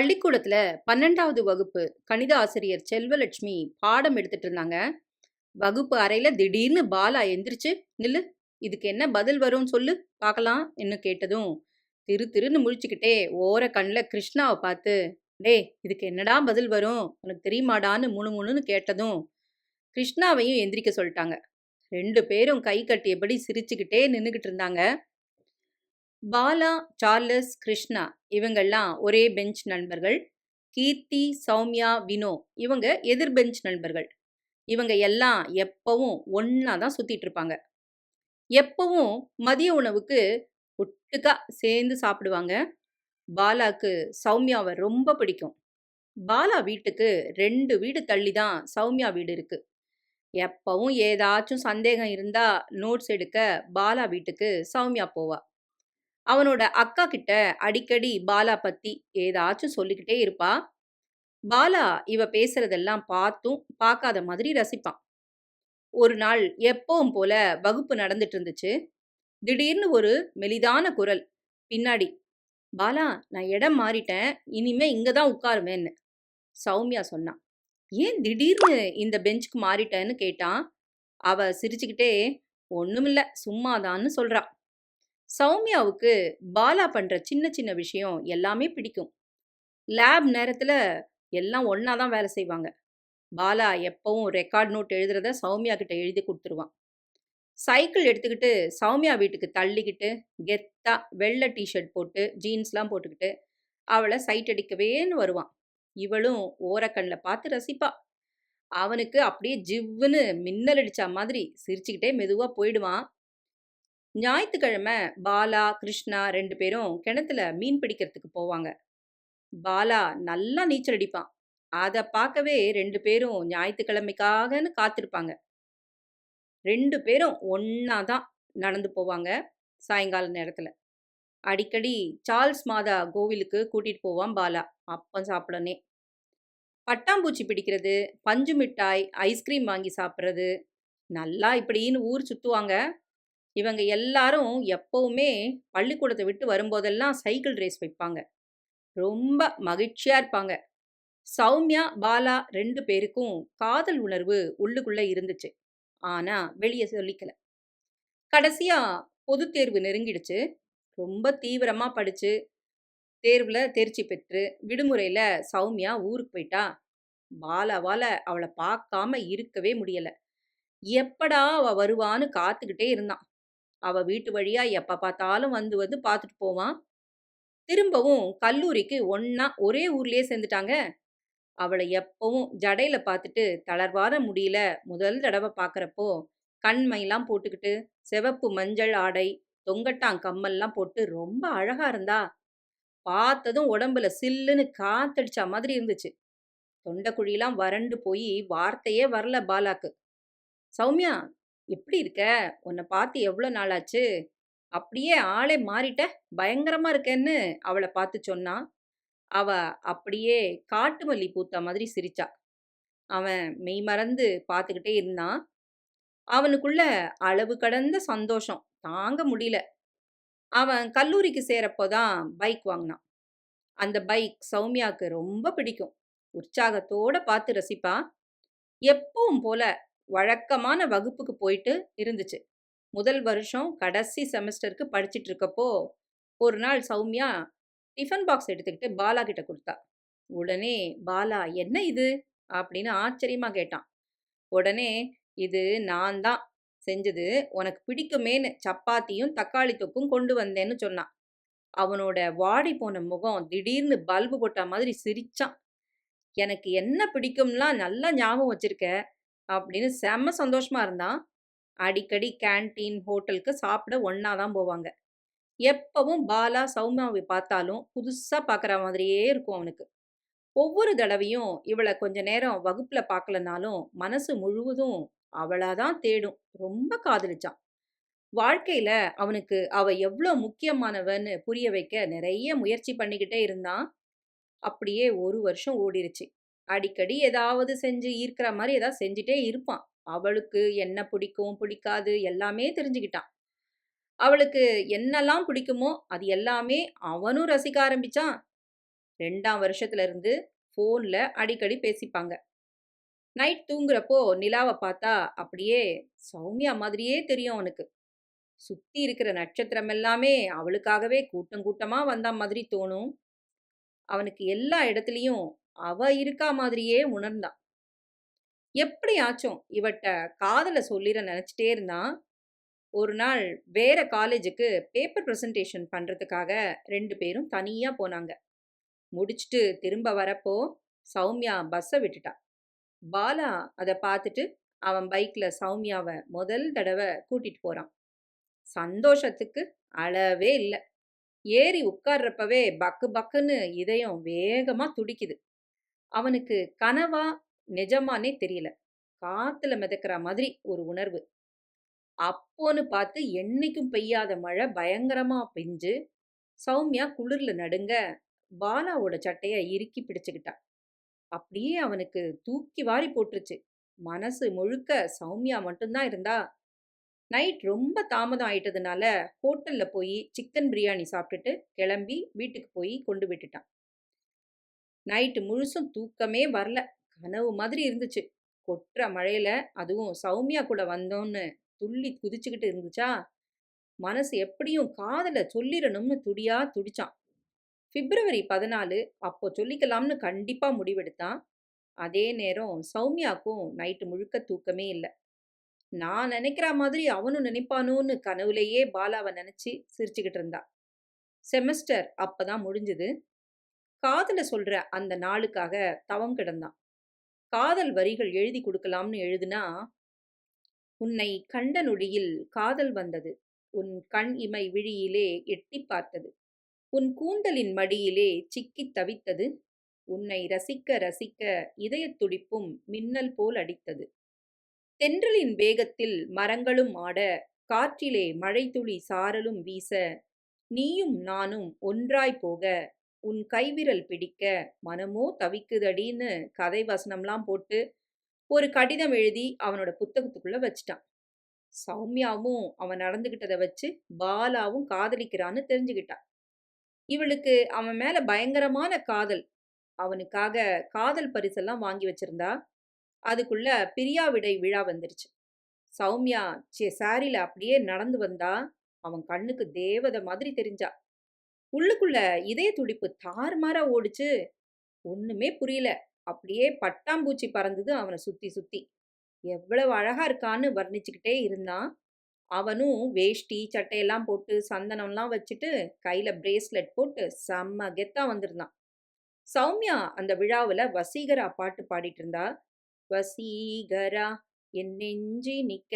பள்ளிக்கூடத்துல 12வது வகுப்பு கணித ஆசிரியர் செல்வலட்சுமி பாடம் எடுத்துட்டு இருந்தாங்க. வகுப்பு அறையில திடீர்னு பாலா எந்திரிச்சு, "நில்லு. இதுக்கு என்ன பதில் வரும்னு சொல்லு பார்க்கலாம்" என்ன கேட்டதும், திரு திருன்னு முழிச்சுக்கிட்டே ஓர கண்ணில் கிருஷ்ணாவை பார்த்து, "டேய் இதுக்கு என்னடா பதில் வரும்? உனக்கு தெரியுமாடான்னு" முணுமுணுன்னு கேட்டதும், கிருஷ்ணாவையும் எந்திரிக்க சொல்லிட்டாங்க ரெண்டு பேரும் கை கட்டியபடி சிரிச்சுக்கிட்டே நின்றுக்கிட்டு இருந்தாங்க. பாலா, சார்லஸ், கிருஷ்ணா இவங்கெல்லாம் ஒரே பெஞ்ச் நண்பர்கள். கீர்த்தி, சௌமியா, வினோ இவங்க எதிர் பெஞ்ச் நண்பர்கள். இவங்க எல்லாம் எப்பவும் ஒன்றா தான் சுத்திட்டு இருப்பாங்க. எப்பவும் மதிய உணவுக்கு ஒட்டுக்கா சேர்ந்து சாப்பிடுவாங்க. பாலாக்கு சௌமியாவை ரொம்ப பிடிக்கும். பாலா வீட்டுக்கு ரெண்டு வீடு தள்ளி தான் சௌமியா வீடு இருக்கு. எப்பவும் ஏதாச்சும் சந்தேகம் இருந்தா நோட்ஸ் எடுக்க பாலா வீட்டுக்கு சௌமியா போவா. அவனோட அக்கா கிட்ட அடிக்கடி பாலா பத்தி ஏதாச்சும் சொல்லிக்கிட்டே இருப்பா. பாலா இவ பேசுறதெல்லாம் பார்த்தும் பார்க்காத மாதிரி ரசிப்பான். ஒரு நாள் எப்பவும் போல வகுப்பு நடந்துட்டு இருந்துச்சு. திடீர்னு ஒரு மெலிதான குரல் பின்னாடி, "பாலா நான் இடம் மாறிட்டேன். இனிமே இங்க தான் உட்காருவேன்னு." சௌமியா சொன்னான் "ஏன் திடீர்னு இந்த பெஞ்சுக்கு மாறிட்டேன்னு?" கேட்டான். அவ சிரிச்சுக்கிட்டே, "ஒண்ணுமில்ல சும்மாதான்னு" சொல்றான் சௌமியாவுக்கு பாலா பண்ணுற சின்ன சின்ன விஷயம் எல்லாமே பிடிக்கும். லேப் நேரத்தில் எல்லாம் ஒன்றா தான் வேலை செய்வாங்க. பாலா எப்பவும் ரெக்கார்ட் நோட் எழுதுறத சௌமியா கிட்ட எழுதி கொடுத்துருவான் சைக்கிள் எடுத்துக்கிட்டு சௌமியா வீட்டுக்கு தள்ளிக்கிட்டு, கெத்தா வெள்ளை டிஷர்ட் போட்டு, ஜீன்ஸ்லாம் போட்டுக்கிட்டு, அவளை சைட் அடிக்கவேன்னு வருவான். இவளும் ஓரக்கண்ணில் பார்த்து ரசிப்பா. அவனுக்கு அப்படியே ஜிவ்வுன்னு மின்னல் அடிச்சா மாதிரி சிரிச்சுக்கிட்டே மெதுவாக போயிடுவான். ஞாயிற்றுக்கிழமை பாலா, கிருஷ்ணா ரெண்டு பேரும் கிணத்துல மீன் பிடிக்கிறதுக்கு போவாங்க. பாலா நல்லா நீச்சல் அடிப்பான். அதை பார்க்கவே ரெண்டு பேரும் ஞாயிற்றுக்கிழமைக்காகன்னு காத்திருப்பாங்க. ரெண்டு பேரும் ஒன்னா தான் நடந்து போவாங்க சாயங்கால நேரத்தில் அடிக்கடி சார்ல்ஸ் மாதா கோவிலுக்கு கூட்டிகிட்டு போவான் பாலா, அப்பம் சாப்பிடனே. பட்டாம்பூச்சி பிடிக்கிறது, பஞ்சு மிட்டாய், ஐஸ்கிரீம் வாங்கி சாப்பிட்றது நல்லா இப்படின்னு ஊர் சுற்றுவாங்க இவங்க எல்லாரும் எப்பவுமே பள்ளிக்கூடத்தை விட்டு வரும்போதெல்லாம் சைக்கிள் ரேஸ் வைப்பாங்க. ரொம்ப மகிழ்ச்சியா இருப்பாங்க. சௌமியா, பாலா ரெண்டு பேருக்கும் காதல் உணர்வு உள்ளுக்குள்ள இருந்துச்சு. ஆனா வெளியே சொல்லிக்கல. கடைசியா பொதுத் தேர்வு நெருங்கிடுச்சு. ரொம்ப தீவிரமா படிச்சு, தேர்வுல தேர்ச்சி பெற்று, விடுமுறையில சௌமியா ஊருக்கு போயிட்டா. பாலாவால அவளை பார்க்காம இருக்கவே முடியல. எப்படா அவ வருவான்னு காத்துக்கிட்டே இருந்தான். அவ வீட்டு வழியா எப்ப பார்த்தாலும் வந்து வந்து பார்த்துட்டு போவான். திரும்பவும் கல்லூரிக்கு ஒன்றா ஒரே ஊர்லயே சேர்ந்துட்டாங்க. அவளை எப்பவும் ஜடையில பார்த்துட்டு தளர்வாத முடியல முதல் தடவை பார்க்குறப்போ கண்மையெல்லாம் போட்டுக்கிட்டு, சிவப்பு மஞ்சள் ஆடை, தொங்கட்டான் கம்மல்லாம் போட்டு ரொம்ப அழகா இருந்தா. பார்த்ததும் உடம்புல சில்லுன்னு காத்தடிச்ச மாதிரி இருந்துச்சு. தொண்டைக்குழிலாம் வறண்டு போய் வார்த்தையே வரல பாலாக்கு. "சௌமியா எப்படி இருக்க? உன்னை பார்த்து எவ்வளோ நாளாச்சு? அப்படியே ஆளே மாறிட்ட. பயங்கரமா இருக்கேன்னு" அவளை பார்த்து சொன்னான். அவ அப்படியே காட்டு மல்லி பூத்த மாதிரி சிரிச்சா. அவன் மெய்மறந்து பார்த்துக்கிட்டே இருந்தான். அவனுக்குள்ள அளவு கடந்த சந்தோஷம் தாங்க முடியல. அவன் கல்லூரிக்கு சேரப்போ தான் பைக் வாங்கினான் அந்த பைக் சௌமியாவுக்கு ரொம்ப பிடிக்கும். உற்சாகத்தோட பார்த்து ரசிப்பா. எப்பவும் போல வழக்கமான வகுப்புக்கு போயிட்டு இருந்துச்சு. முதல் வருஷம் கடைசி செமஸ்டருக்கு படிச்சுட்டு இருக்கப்போ, ஒரு நாள் சௌமியா டிஃபன் பாக்ஸ் எடுத்துக்கிட்டு பாலா கிட்ட கொடுத்தா உடனே பாலா, "என்ன இது?" அப்படின்னு ஆச்சரியமா கேட்டான். உடனே, "இது நான் தான் செஞ்சது. உனக்கு பிடிக்குமேன்னு சப்பாத்தியும், தக்காளி தொக்கும் கொண்டு வந்தேன்னு" சொன்னான். அவனோட வாடிப்போன முகம் திடீர்னு பல்பு போட்ட மாதிரி சிரிச்சான். "எனக்கு என்ன பிடிக்கும்லாம் நல்லா ஞாபகம் வச்சிருக்க" அப்படின்னு செம்ம சந்தோஷமாக இருந்தான். அடிக்கடி கேன்டீன், ஹோட்டலுக்கு சாப்பிட ஒன்றா தான் போவாங்க. எப்பவும் பாலா, சௌமியாவை பார்த்தாலும் புதுசாக பார்க்குற மாதிரியே இருக்கும் அவனுக்கு. ஒவ்வொரு தடவையும் இவளை கொஞ்ச நேரம் வகுப்பில் பார்க்கலனாலும், மனசு முழுவதும் அவளாக தான் தேடும். ரொம்ப காதலிச்சான். வாழ்க்கையில் அவனுக்கு அவள் எவ்வளோ முக்கியமானவன்னு புரிய வைக்க நிறைய முயற்சி பண்ணிக்கிட்டே இருந்தான். அப்படியே ஒரு வருஷம் ஓடிருச்சு. அடிக்கடி ஏதாவது செஞ்சு ஈர்க்கிற மாதிரி ஏதாவது செஞ்சுட்டே இருப்பான். அவளுக்கு என்ன பிடிக்கும், பிடிக்காது எல்லாமே தெரிஞ்சுக்கிட்டான். அவளுக்கு என்னெல்லாம் பிடிக்குமோ, அது எல்லாமே அவனும் ரசிக்க ஆரம்பிச்சான். ரெண்டாம் வருஷத்துல இருந்து ஃபோனில் அடிக்கடி பேசிப்பாங்க. நைட் தூங்குறப்போ நிலாவை பார்த்தா அப்படியே சௌமியா மாதிரியே தெரியும் அவனுக்கு. சுற்றி இருக்கிற நட்சத்திரம் எல்லாமே அவளுக்காகவே கூட்டம் கூட்டமாக வந்த மாதிரி தோணும். அவனுக்கு எல்லா இடத்துலையும் அவ இருக்கா மாதிரியே உணர்ந்தான். எப்படியாச்சும் இவட்ட காதல சொல்லிட நினச்சிட்டே இருந்தான். ஒரு நாள் வேற காலேஜுக்கு பேப்பர் ப்ரெசன்டேஷன் பண்ணுறதுக்காக ரெண்டு பேரும் தனியாக போனாங்க. முடிச்சுட்டு திரும்ப வரப்போ சௌமியா பஸ்ஸை விட்டுட்டா. பாலா அதை பார்த்துட்டு அவன் பைக்கில் சௌமியாவை முதல் தடவை கூட்டிட்டு போகிறான் சந்தோஷத்துக்கு அளவே இல்லை ஏறி உட்கார்றப்பவே பக்கு பக்குன்னு இதயம் வேகமாக துடிக்குது. அவனுக்கு கனவா, நிஜமானே தெரியல. காத்துல மிதக்கிற மாதிரி ஒரு உணர்வு. அப்போன்னு பார்த்து என்னைக்கும் பெய்யாத மழை பயங்கரமா பெஞ்சு, சௌமியா குளிர்ல நடுங்க, பாலாவோட சட்டைய இறுக்கி பிடிச்சுக்கிட்டா. அப்படியே அவனுக்கு தூக்கி வாரி போட்டுருச்சு. மனசு முழுக்க சௌமியா மட்டும்தான் இருந்தா. நைட் ரொம்ப தாமதம் ஆயிட்டதுனால ஹோட்டல்ல போய் சிக்கன் பிரியாணி சாப்பிட்டுட்டு கிளம்பி வீட்டுக்கு போய் கொண்டு விட்டுட்டான். நைட்டு முழுசும் தூக்கமே வரல. கனவு மாதிரி இருந்துச்சு. கொட்டுற மழையில அதுவும் சௌமியா கூட வந்தோன்னு துள்ளி குதிச்சுக்கிட்டு இருந்துச்சா, மனசு எப்படியும் காதல சொல்லிடணும்னு துடியா துடிச்சான். பிப்ரவரி 14 அப்போ சொல்லிக்கலாம்னு கண்டிப்பா முடிவெடுத்தான். அதே நேரம் சௌமியாக்கும் நைட்டு முழுக்க தூக்கமே இல்லை நான் நினைக்கிற மாதிரி அவனும் நினைப்பானோன்னு கனவுலேயே பாலாவை நினைச்சு சிரிச்சுக்கிட்டு இருந்தா. செமஸ்டர் அப்பதான் முடிஞ்சுது. காதலை சொல்ற அந்த நாளுக்காக தவம் கிடந்தான். காதல் வரிகள் எழுதி கொடுக்கலாம்னு எழுதுனா, "உன்னை கண்ட நொடியில் காதல் வந்தது. உன் கண் இமை விழியிலே எட்டிப் பார்த்தது. உன் கூந்தலின் மடியிலே சிக்கித் தவித்தது. உன்னை ரசிக்க ரசிக்க இதயத் துடிப்பும் மின்னல் போல் அடித்தது. தென்றலின் வேகத்தில் மரங்களும் ஆட, காற்றிலே மழைத்துளி சாரலும் வீச, நீயும் நானும் ஒன்றாய் போக, உன் கைவிரல் பிடிக்க மனமோ தவிக்குதடின்னு கதை வசனம்லாம் போட்டு, ஒரு கடிதம் எழுதி அவனோட புத்தகத்துக்குள்ள வச்சுட்டான். சௌமியாவும் அவன் நடந்துகிட்டதை வச்சு பாலாவும் காதலிக்கிறான்னு தெரிஞ்சுக்கிட்டான் இவளுக்கு அவன் மேல பயங்கரமான காதல். அவனுக்காக காதல் பரிசெல்லாம் வாங்கி வச்சிருந்தா. அதுக்குள்ள பிரியாவிடை விழா வந்துருச்சு. சௌமியா சே சாரில அப்படியே நடந்து வந்தா. அவன் கண்ணுக்கு தேவதை மாதிரி தெரிஞ்சா. உள்ளுக்குள்ள இதய துடிப்பு தாறுமாறா ஓடிச்சு ஒண்ணுமே புரியல. அப்படியே பட்டாம்பூச்சி பறந்தது அவனை சுத்தி சுத்தி. எவ்வளவு அழகா இருக்கான்னு வர்ணிச்சுக்கிட்டே இருந்தான். அவனும் வேஷ்டி, சட்டையெல்லாம் போட்டு சந்தனம்லாம் வச்சுட்டு, கையில பிரேஸ்லெட் போட்டு செம்ம கெத்தா வந்திருந்தான். சௌமியா அந்த விழாவில் வசீகரா பாட்டு பாடிட்டு இருந்தா. வசீகரா என் நெஞ்சினிக்க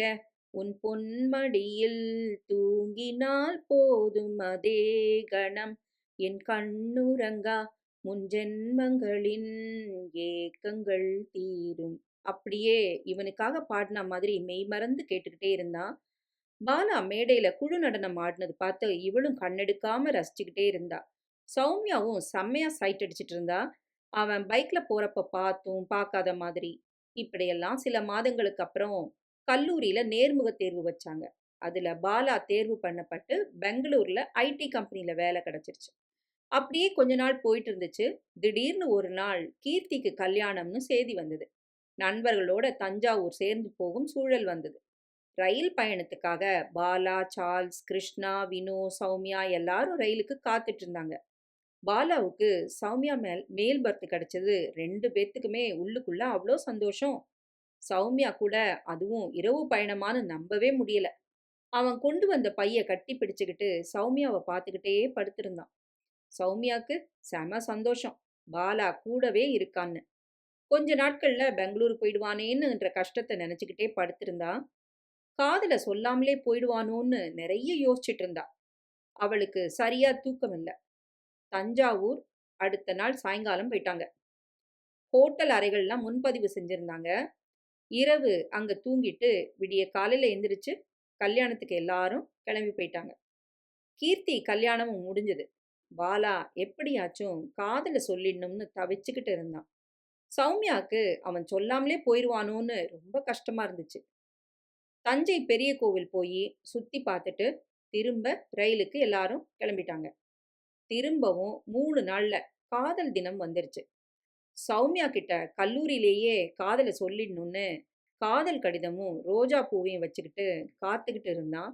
உன் பொன்மடியில் தூங்கினால் போதும் அதே கணம் என் கண்ணுரங்கா முன் ஜென்மங்களின் ஏக்கங்கள் தீரும். அப்படியே இவனுக்காக பாடின மாதிரி மெய்மறந்து கேட்டுக்கிட்டே இருந்தான். பாலா மேடையில குழு நடனம் ஆடினது பார்த்து இவளும் கண்ணெடுக்காம ரசிச்சுக்கிட்டே இருந்தா. சௌமியாவும் செம்மையா சைட் அடிச்சிட்டு இருந்தா. அவன் பைக்ல போறப்ப பார்த்தும் பார்க்காத மாதிரி. இப்படியெல்லாம் சில மாதங்களுக்கு அப்புறம் கல்லூரியில் நேர்முகத் தேர்வு வச்சாங்க. அதில் பாலா தேர்வு பண்ணப்பட்டு பெங்களூரில் ஐடி கம்பெனியில் வேலை கிடச்சிருச்சு அப்படியே கொஞ்ச நாள் போயிட்டு இருந்துச்சு. திடீர்னு ஒரு நாள் கீர்த்திக்கு கல்யாணம்னு செய்தி வந்தது. நண்பர்களோட தஞ்சாவூர் சேர்ந்து போகும் சூழல் வந்தது. ரயில் பயணத்துக்காக பாலா, சார்ல்ஸ், கிருஷ்ணா, வினு, சௌமியா எல்லாரும் ரயிலுக்கு காத்துட்டு இருந்தாங்க. பாலாவுக்கு சௌமியா மேல் மேல் பர்த் கிடைச்சது ரெண்டு பேர்த்துக்குமே உள்ளுக்குள்ள அவ்வளோ சந்தோஷம். சௌமியா கூட அதுவும் இரவு பயணமான்னு நம்பவே முடியல. அவன் கொண்டு வந்த பைய கட்டி பிடிச்சுக்கிட்டு சௌமியாவை பார்த்துக்கிட்டே படுத்திருந்தான். சௌமியாக்கு செம சந்தோஷம். பாலா கூடவே இருக்கான்னு. கொஞ்ச நாட்கள்ல பெங்களூர் போயிடுவானேன்னுன்ற கஷ்டத்தை நினச்சிக்கிட்டே படுத்திருந்தா. காதல சொல்லாமலே போயிடுவானோன்னு நிறைய யோசிச்சுட்டு இருந்தா. அவளுக்கு சரியா தூக்கம் இல்லை தஞ்சாவூர் அடுத்த நாள் சாயங்காலம் போயிட்டாங்க. ஹோட்டல் அறைகள்லாம் முன்பதிவு செஞ்சிருந்தாங்க. இரவு அங்கே தூங்கிட்டு விடிய காலையில் எந்திரிச்சு கல்யாணத்துக்கு எல்லாரும் கிளம்பி போயிட்டாங்க. கீர்த்தி கல்யாணமும் முடிஞ்சது. பாலா எப்படியாச்சும் காதல சொல்லிடணும்னு தவிச்சுக்கிட்டு இருந்தான். சௌமியாக்கு அவன் சொல்லாமலே போயிடுவானோன்னு ரொம்ப கஷ்டமா இருந்துச்சு. தஞ்சை பெரிய கோவில் போய் சுத்தி பார்த்துட்டு திரும்ப ரயிலுக்கு எல்லாரும் கிளம்பிட்டாங்க. திரும்பவும் மூணு நாள்ல காதல் தினம் வந்துருச்சு. சௌமியா கிட்ட கல்லூரியிலேயே காதலை சொல்லிடணும்னு காதல் கடிதமும், ரோஜா பூவையும் வச்சுக்கிட்டு காத்துக்கிட்டு இருந்தான்.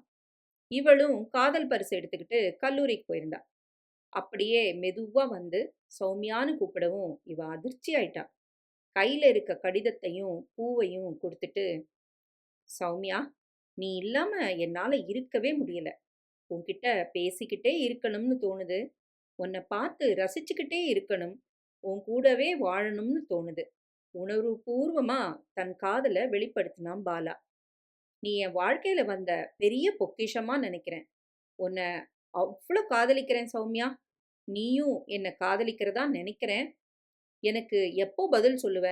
இவளும் காதல் பரிசு எடுத்துக்கிட்டு கல்லூரிக்கு போயிருந்தா. அப்படியே மெதுவா வந்து சௌமியான்னு கூப்பிடவும் இவ அதிர்ச்சி ஆயிட்டா. கையில இருக்க கடிதத்தையும், பூவையும் கொடுத்துட்டு "சௌமியா, நீ இல்லாம என்னால இருக்கவே முடியல. உன்கிட்ட பேசிக்கிட்டே இருக்கணும்னு தோணுது. உன்னை பார்த்து ரசிச்சுக்கிட்டே இருக்கணும். உன் கூடவே வாழணும்னு தோணுது." உணர்வுபூர்வமா தன் காதலை வெளிப்படுத்தினான் பாலா. "நீ என் வாழ்க்கையில வந்த பெரிய பொக்கிஷமா நினைக்கிறேன் உன்னை அவ்வளோ காதலிக்கிறேன் சௌமியா. நீயும் என்னை காதலிக்கிறதா நினைக்கிறேன் எனக்கு எப்போ பதில் சொல்லுவ?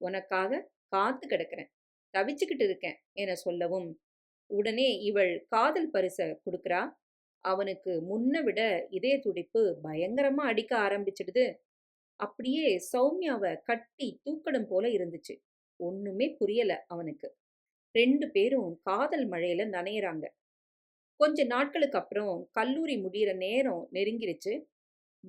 உனக்காக காத்து கிடக்கிறேன். தவிச்சுக்கிட்டு இருக்கேன்" என சொல்லவும், உடனே இவள் காதல் பரிசை கொடுக்குறா அவனுக்கு முன்ன விட இதய துடிப்பு பயங்கரமா அடிக்க ஆரம்பிச்சிடுது. அப்படியே சௌமியாவை கட்டி தூக்கடம் போல இருந்துச்சு. ஒண்ணுமே புரியல அவனுக்கு. ரெண்டு பேரும் காதல் மழையில நனையிறாங்க கொஞ்ச நாட்களுக்கு அப்புறம் கல்லூரி முடியிற நேரம் நெருங்கிருச்சு.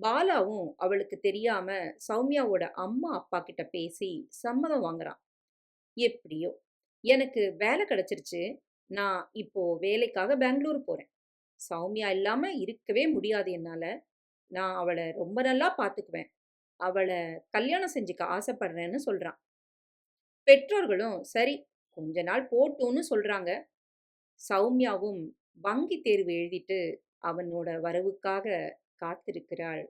பாலாவும் அவளுக்கு தெரியாம சௌமியாவோட அம்மா, அப்பா கிட்ட பேசி சம்மதம் வாங்குறான். "எப்படியோ எனக்கு வேலை கிடைச்சிருச்சு. நான் இப்போ வேலைக்காக பெங்களூர் போறேன். சௌமியா இல்லாம இருக்கவே முடியாது என்னால. நான் அவளை ரொம்ப நல்லா பார்த்துக்குவேன். அவளை கல்யாணம் செஞ்சுக்க ஆசைப்படுறேன்னு" சொல்கிறான் பெற்றோர்களும் சரி கொஞ்ச நாள் போட்டும்னு சொல்கிறாங்க சௌமியாவும் வங்கி தேர்வு எழுதிட்டு அவனோட வரவுக்காக காத்திருக்கிறாள்.